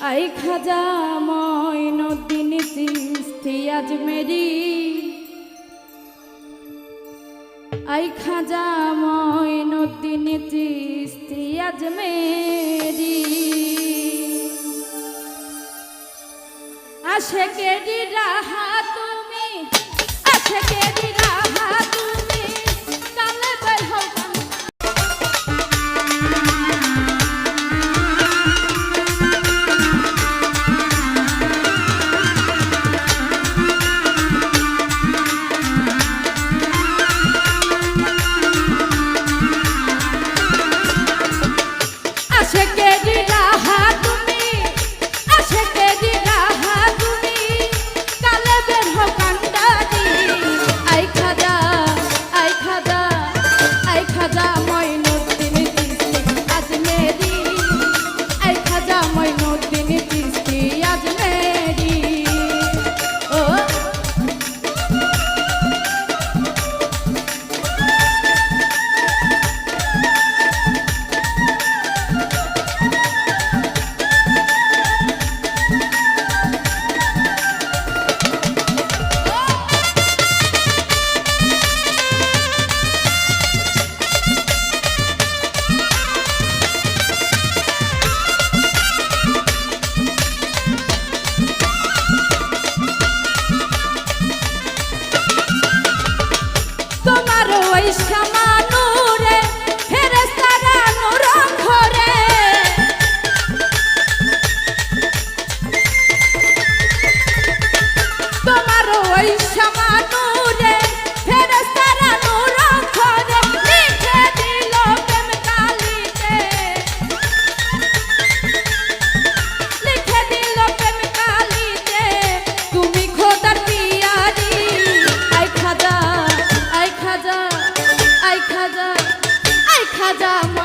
I Khwaja Moinuddin Chishti Ajmeri আই খাজা ময়নুদ্দিন চিস্তি রাহা কেডি আশেকে check it. chamar রাজা